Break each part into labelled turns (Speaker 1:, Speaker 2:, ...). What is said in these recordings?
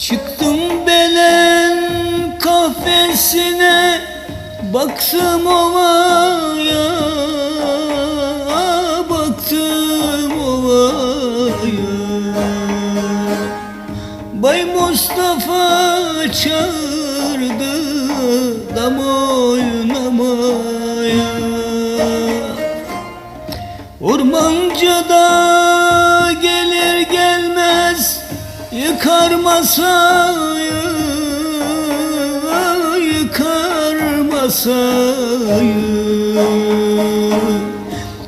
Speaker 1: Çıktım belen kafesine Baktım ovaya Baktım ovaya. Bay Mustafa çağırdı Dam oynamaya Ormancada Yıkar masayı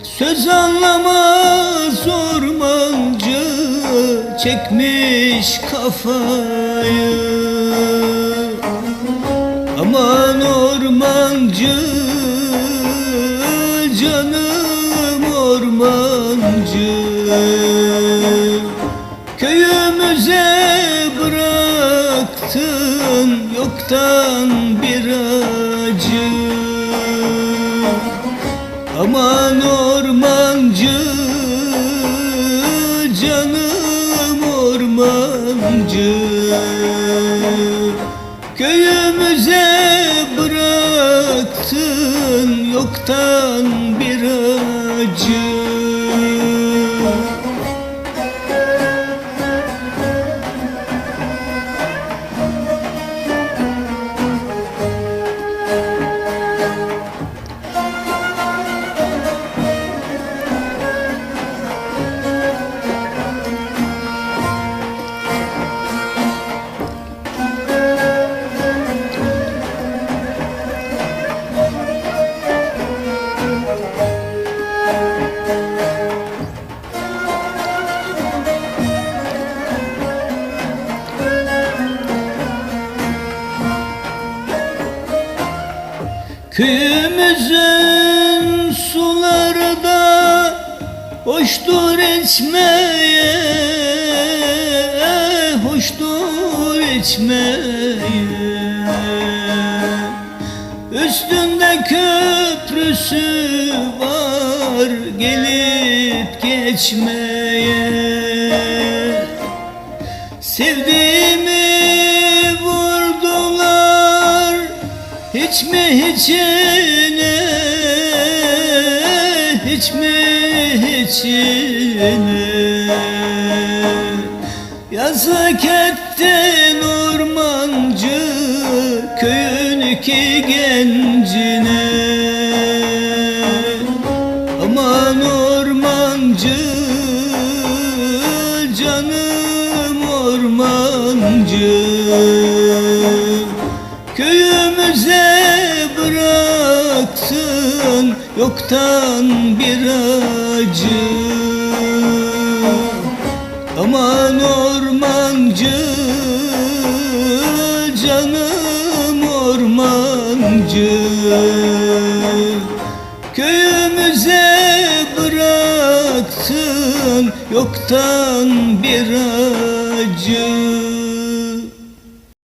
Speaker 1: Söz anlamaz ormancı Çekmiş kafayı. Aman ormancı bıraktın Yoktan bir acı. Aman ormancı Canım ormancı. Köyümüze bıraktın Yoktan bir acı Köyümüzün suları da hoştur içmeye Hoştur içmeye. Üstünde köprüsü var gelip geçmeye. Sevdiğimi hiç mi hiçine Hiç mi hiçine Yazık ettin ormancı Köyün iki gencine. Aman ormancı Canım ormancı Yoktan bir acı. Aman ormancı Canım ormancı. Köyümüze bıraktın Yoktan bir acı